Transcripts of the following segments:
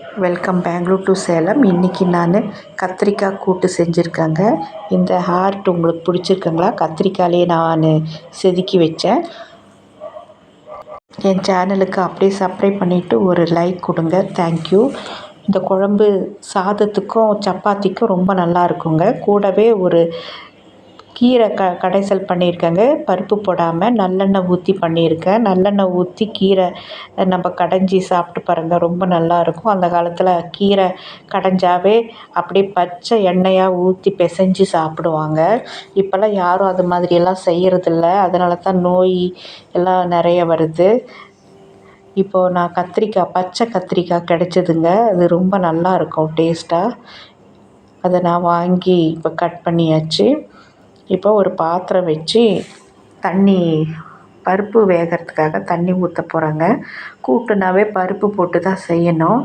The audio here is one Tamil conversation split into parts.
வெல்கம் பெங்களூர் டு சேலம் இன்றைக்கி நான் கத்திரிக்காய் கூட்டு செஞ்சுருக்கேங்க. இந்த ஹார்ட் உங்களுக்கு பிடிச்சிருக்குங்களா? கத்திரிக்காயிலே நான் செதுக்கி வச்சேன். என் சேனலுக்கு அப்படியே சப்ஸ்கிரைப் பண்ணிவிட்டு ஒரு லைக் கொடுங்க. தேங்க்யூ இந்த குழம்பு சாதத்துக்கும் சப்பாத்திக்கும் ரொம்ப நல்லா இருக்குங்க. கூடவே ஒரு கீரை க கடைசல் பண்ணியிருக்கேங்க. பருப்பு போடாமல் நல்லெண்ணெய் ஊற்றி பண்ணியிருக்கேன். நல்லெண்ணெய் ஊற்றி கீரை நம்ம கடைஞ்சி சாப்பிட்டு பாருங்கள் ரொம்ப நல்லாயிருக்கும் அந்த காலத்தில் கீரை கடைஞ்சாவே அப்படியே பச்சை எண்ணெயாக ஊற்றி பிசைஞ்சு சாப்பிடுவாங்க. இப்போல்லாம் யாரும் அது மாதிரியெல்லாம் செய்கிறதில்ல அதனால தான் நோய் எல்லாம் நிறைய வருது. இப்போது நான் கத்திரிக்காய் பச்சை கத்திரிக்காய் கிடச்சிதுங்க. அது ரொம்ப நல்லா இருக்கும் டேஸ்ட்டாக அதை நான் வாங்கி இப்போ கட் பண்ணியாச்சு. இப்போ ஒரு பாத்திரம் வச்சு தண்ணி பருப்பு வேகிறதுக்காக தண்ணி ஊற்ற போகிறேங்க கூட்டுனாவே பருப்பு போட்டு தான் செய்யணும்.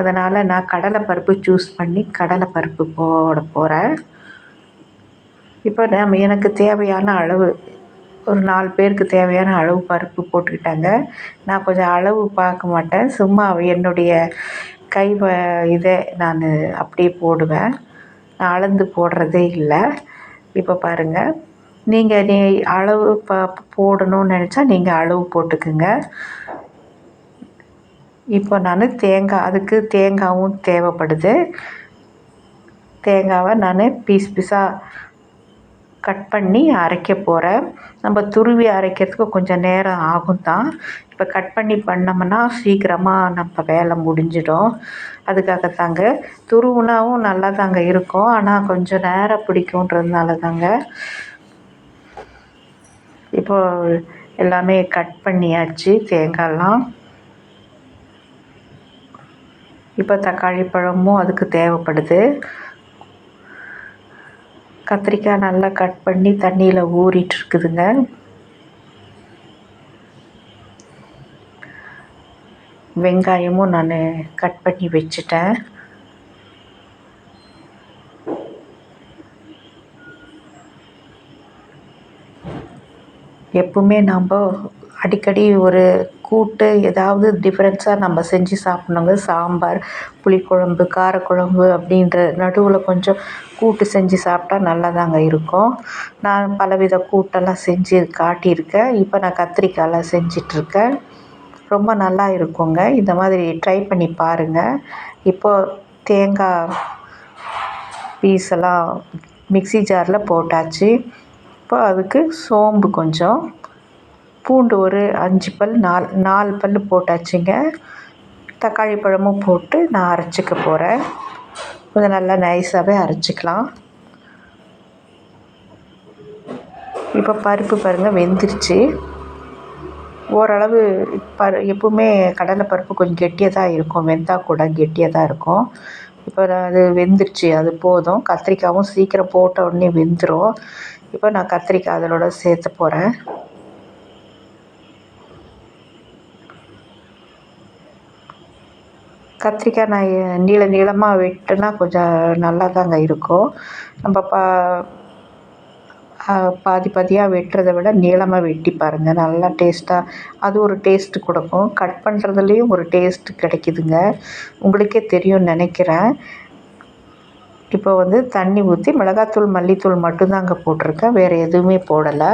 அதனால் நான் கடலை பருப்பு சூஸ் பண்ணி கடலை பருப்பு போட போகிறேன் இப்போ நம்ம எனக்கு தேவையான அளவு ஒரு நாலு பேருக்கு தேவையான அளவு பருப்பு போட்டுக்கிட்டாங்க. நான் கொஞ்சம் அளவு பார்க்க மாட்டேன். சும்மா என்னுடைய கை இதை நான் அப்படியே போடுவேன். நான் அளந்து போடுறதே இல்லை. இப்போ பாருங்கள் நீங்கள் நீ அளவு ப போடணும்னு நினச்சா நீங்கள் அளவு போட்டுக்குங்க. இப்போ நான் தேங்காய் அதுக்கு தேங்காயும் தேவைப்படுது. தேங்காவை நான் பீஸ் பீஸாக கட் பண்ணி அரைக்க போகிறேன் நம்ம துருவி அரைக்கிறதுக்கு கொஞ்சம் நேரம் ஆகும் தான் இப்போ கட் பண்ணி பண்ணோம்னா சீக்கிரமாக நம்ம வேலை முடிஞ்சிடும். அதுக்காக தாங்க துருவுனாவும் நல்லா தாங்க இருக்கும். ஆனால் கொஞ்சம் நேரம் பிடிக்குன்றதுனால தாங்க இப்போ எல்லாமே கட் பண்ணியாச்சு தேங்காயெலாம். இப்போ தக்காளி பழமும் அதுக்கு தேவைப்படுது. கத்திரிக்காய் நல்லா கட் பண்ணி தண்ணியில் ஊறிட்டுருக்குதுங்க வெங்காயமும் நான் கட் பண்ணி வச்சுட்டேன். எப்பவுமே நம்ம அடிக்கடி ஒரு கூட்டு ஏதாவது டிஃப்ரென்ஸாக நம்ம செஞ்சு சாப்பிட்ணுங்க. சாம்பார் புளிக்குழம்பு காரக்குழம்பு அப்படின்ற நடுவில் கொஞ்சம் கூட்டு செஞ்சு சாப்பிட்டா நல்லாதாங்க இருக்கும். நான் பலவித கூட்டெல்லாம் செஞ்சு காட்டியிருக்கேன். இப்போ நான் கத்திரிக்காயெலாம் செஞ்சிட்ருக்கேன் ரொம்ப நல்லா இருக்குங்க. இந்த மாதிரி ட்ரை பண்ணி பாருங்கள் இப்போது தேங்காய் பீஸ் எல்லாம் மிக்ஸி ஜாரில் போட்டாச்சு. இப்போ அதுக்கு சோம்பு கொஞ்சம் பூண்டு ஒரு அஞ்சு பல் நாலு நாலு பல் போட்டாச்சுங்க. தக்காளி பழமும் போட்டு நான் அரைச்சிக்க போகிறேன் கொஞ்சம் நல்லா நைஸாகவே அரைச்சிக்கலாம். இப்போ பருப்பு பாருங்கள் வெந்துருச்சு. ஓரளவு பரு எப்பவுமே கடலை பருப்பு கொஞ்சம் கெட்டியாக தான் இருக்கும். வெந்தால் கூட கெட்டியாக தான் இருக்கும். இப்போ அது வெந்துருச்சு அது போதும். கத்திரிக்காயும் சீக்கிரம் போட்ட உடனே வெந்துடும் இப்போ நான் கத்திரிக்காய் அதனோட சேர்த்து போகிறேன் கத்திரிக்காய் நான் நீள நீளமாக வெட்டினா கொஞ்சம் நல்லா தாங்க இருக்கும். நம்ம பா பாதி பாதியாக வெட்டுறத விட நீளமாக வெட்டி பாருங்கள் நல்லா டேஸ்ட்டாக அது ஒரு டேஸ்ட்டு கொடுக்கும். கட் பண்ணுறதுலையும் ஒரு டேஸ்ட்டு கிடைக்குதுங்க. உங்களுக்கே தெரியும்னு நினைக்கிறேன். இப்போ வந்து தண்ணி ஊற்றி மிளகாத்தூள் மல்லித்தூள் மட்டும்தாங்க போட்டிருக்கேன். வேறு எதுவுமே போடலை.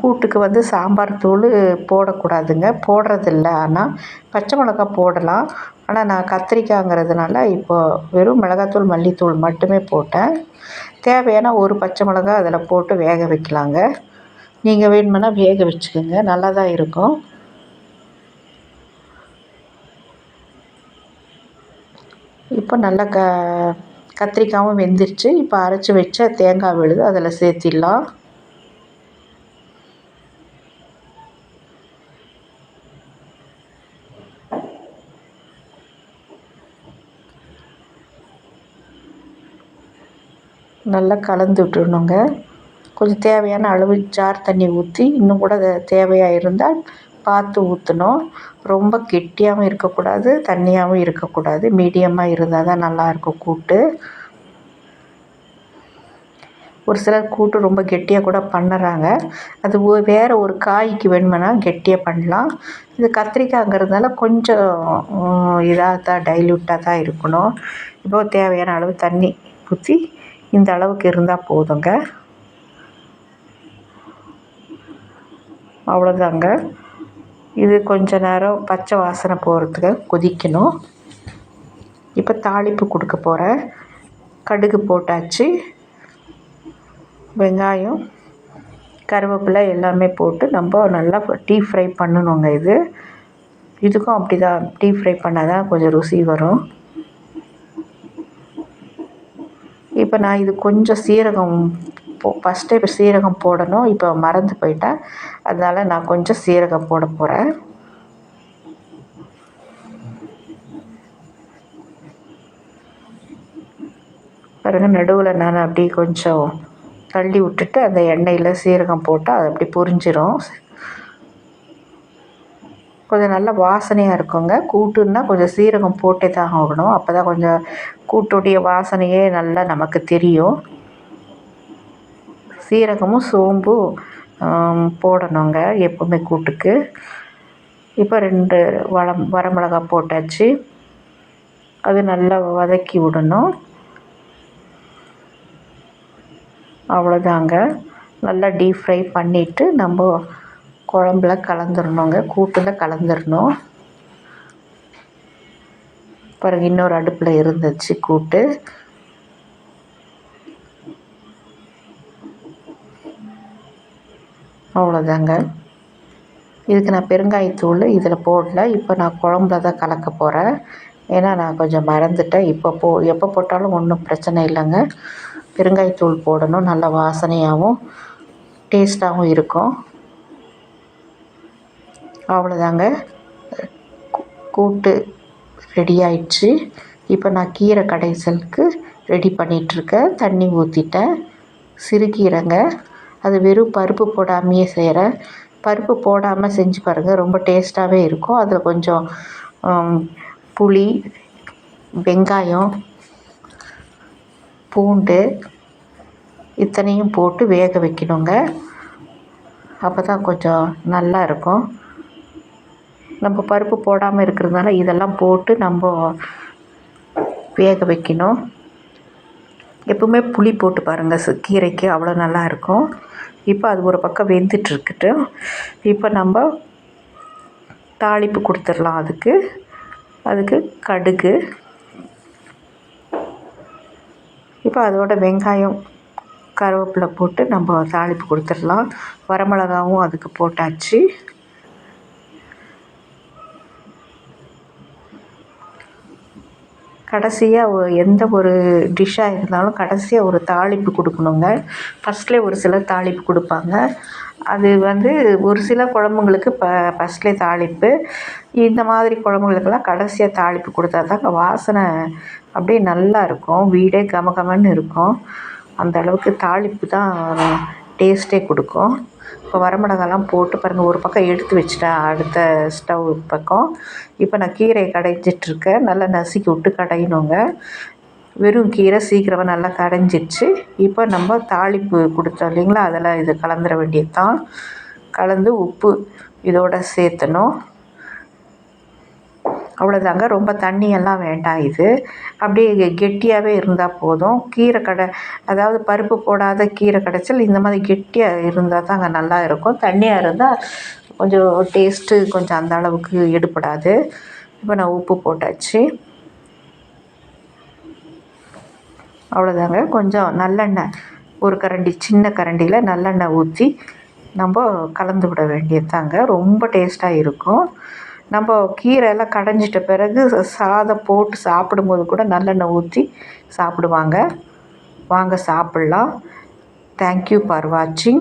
கூட்டுக்கு வந்து சாம்பார் தூள் போடக்கூடாதுங்க. போடுறதில்ல. ஆனால் பச்சை மிளகா போடலாம். ஆனால் நான் கத்திரிக்காய்ங்கிறதுனால இப்போது வெறும் மிளகாத்தூள் மல்லித்தூள் மட்டுமே போட்டேன். தேவையான ஒரு பச்சை மிளகா அதில் போட்டு வேக வைக்கலாங்க. நீங்கள் வேணுமுன்னா வேக வச்சுக்கோங்க. நல்லா தான் இருக்கும். இப்போ நல்லா க கத்திரிக்காயும் வெந்துருச்சு. இப்போ அரைச்சி வச்ச தேங்காய் விழுது அதில் சேர்த்திடலாம். நல்லா கலந்து விட்டுடணுங்க. கொஞ்சம் தேவையான அளவு ஜார் தண்ணி ஊற்றி இன்னும் கூட தேவையாக இருந்தால் பார்த்து ஊற்றணும் ரொம்ப கெட்டியாகவும் இருக்கக்கூடாது தண்ணியாகவும் இருக்கக்கூடாது. மீடியமாக இருந்தால் தான் நல்லாயிருக்கும் கூட்டு. ஒரு சிலர் கூட்டு ரொம்ப கெட்டியாக கூட பண்ணுறாங்க. அது ஒ வேறு ஒரு காய்க்கு வேணுமெனா கெட்டியாக பண்ணலாம். இது கத்திரிக்காய்ங்கிறதுனால கொஞ்சம் இதாக தான் டைல்யூட்டாக தான் இருக்கணும். இப்போ தேவையான அளவு தண்ணி ஊற்றி இந்த அளவுக்கு இருந்தால் போதுங்க. அவ்வளோதாங்க இது கொஞ்ச நேரம் பச்சை வாசனை போகிறதுக்கு கொதிக்கணும். இப்போ தாளிப்பு கொடுக்க போகிறேன் கடுகு போட்டாச்சு. வெங்காயம் கருவேப்பிலை எல்லாமே போட்டு நம்ம நல்லா டீப் ஃப்ரை பண்ணணுங்க இது. இதுக்கும் அப்படி தான் டீப் ஃப்ரை பண்ணால் தான் கொஞ்சம் ருசி வரும். இப்போ நான் இது கொஞ்சம் சீரகம் போ ஃபஸ்ட்டு இப்போ சீரகம் போடணும். இப்போ மறந்து போயிட்டேன். அதனால் நான் கொஞ்சம் சீரகம் போட போகிறேன் பாருங்கள் நடுவில் நான் அப்படியே கொஞ்சம் தள்ளி விட்டுட்டு அந்த எண்ணெயில் சீரகம் போட்டால் அது அப்படி புரிஞ்சிடும் கொஞ்சம் நல்ல வாசனையாக இருக்குங்க. கூட்டுன்னா கொஞ்சம் சீரகம் போட்டே தான் ஆகணும். அப்போ தான் கொஞ்சம் கூட்டுடைய வாசனையே நல்லா நமக்கு தெரியும். சீரகமும் சோம்பும் போடணுங்க எப்போவுமே கூட்டுக்கு. இப்போ ரெண்டு வளம் வரமிளகா போட்டாச்சு. அது நல்லா வதக்கி விடணும். அவ்வளோதாங்க நல்லா டீப் ஃப்ரை பண்ணிவிட்டு நம்ம குழம்புல கலந்துடணுங்க கூட்டில் கலந்துடணும் பிறகு இன்னொரு அடுப்பில் இருந்துச்சு கூட்டு. அவ்வளோதாங்க. இதுக்கு நான் பெருங்காயத்தூள் இதில் போடல. இப்போ நான் குழம்புல தான் கலக்க போகிறேன் ஏன்னா நான் கொஞ்சம் மறந்துட்டேன். இப்போ போ எப்போ போட்டாலும் ஒன்றும் பிரச்சனை இல்லைங்க. பெருங்காயத்தூள் போடணும். நல்ல வாசனையாகவும் டேஸ்ட்டாகவும் இருக்கும். அவ்வளோதாங்க கூட்டு ரெடி ஆயிடுச்சு. இப்போ நான் கீரை கடைசலுக்கு ரெடி பண்ணிகிட்ருக்கேன் தண்ணி ஊற்றிட்டேன் சிறுகீரைங்க. அது வெறும் பருப்பு போடாமையே செய்கிறேன் பருப்பு போடாமல் செஞ்சு பாருங்கள் ரொம்ப டேஸ்ட்டாகவே இருக்கும். அதில் கொஞ்சம் புளி வெங்காயம் பூண்டு இத்தனையும் போட்டு வேக வைக்கணுங்க. அப்போ தான் கொஞ்சம் நல்லா இருக்கும். நம்ம பருப்பு போடாமல் இருக்கிறதுனால இதெல்லாம் போட்டு நம்ம வேக வைக்கணும். எப்பவுமே புளி போட்டு பாருங்கள் கீரைக்கு அவ்வளோ நல்லா இருக்கும். இப்போ அது ஒரு பக்கம் வெந்துட்டுருக்குட்டு இப்போ நம்ம தாளிப்பு கொடுத்துடலாம் அதுக்கு. அதுக்கு கடுகு. இப்போ அதோட வெங்காயம் கருவேப்பிலை போட்டு நம்ம தாளிப்பு கொடுத்துடலாம். வரமிளகாவும் அதுக்கு போட்டாச்சு. கடைசியாக எந்த ஒரு டிஷ்ஷாக இருந்தாலும் கடைசியாக ஒரு தாளிப்பு கொடுக்கணுங்க. ஃபஸ்ட்லேயே ஒரு சிலர் தாளிப்பு கொடுப்பாங்க. அது வந்து ஒரு சில குழம்புங்களுக்கு இப்போ ஃபஸ்ட்லே தாளிப்பு. இந்த மாதிரி குழம்புங்களுக்கெல்லாம் கடைசியாக தாளிப்பு கொடுத்தா தாங்க வாசனை அப்படியே நல்லா இருக்கும். வீடே கமகமன்னு இருக்கும். அந்த அளவுக்கு தாளிப்பு தான் டேஸ்ட்டே கொடுக்கும். இப்போ வரமிளகாலாம் போட்டு பாருங்கள் ஒரு பக்கம் எடுத்து வச்சுட்டேன் அடுத்த ஸ்டவ் பக்கம். இப்போ நான் கீரையை கடைஞ்சிட்ருக்கேன் நல்லா நசுக்கி விட்டு கடையணுங்க. வெறும் கீரை சீக்கிரமாக நல்லா கடைஞ்சிடுச்சு. இப்போ நம்ம தாளிப்பு கொடுத்தோம் இல்லைங்களா? அதில் இது கலந்துட வேண்டியது தான் கலந்து உப்பு இதோட சேர்த்தணும். அவ்வளோதாங்க ரொம்ப தண்ணியெல்லாம் வேண்டாம் இது. அப்படியே கெட்டியாகவே இருந்தால் போதும். கீரை கடை அதாவது பருப்பு போடாத கீரை கடைச்சல் இந்த மாதிரி கெட்டியாக இருந்தால் தாங்க நல்லா இருக்கும். தண்ணியாக இருந்தால் கொஞ்சம் டேஸ்ட்டு கொஞ்சம் அந்த அளவுக்கு எடுபடாது. இப்போ நான் உப்பு போட்டாச்சு. அவ்வளோதாங்க கொஞ்சம் நல்லெண்ணெய் ஒரு கரண்டி சின்ன கரண்டியில் நல்லெண்ணெய் ஊற்றி நம்ம கலந்து விட வேண்டியது தாங்க ரொம்ப டேஸ்ட்டாக இருக்கும். நம்ம கீரை எல்லாம் கடைஞ்சிட்ட பிறகு சாதம் போட்டு சாப்பிடும்போது கூட நல்லெண்ணெய் ஊற்றி சாப்பிடுவாங்க. வாங்க சாப்பிட்லாம். தேங்க்யூ ஃபார் வாட்சிங்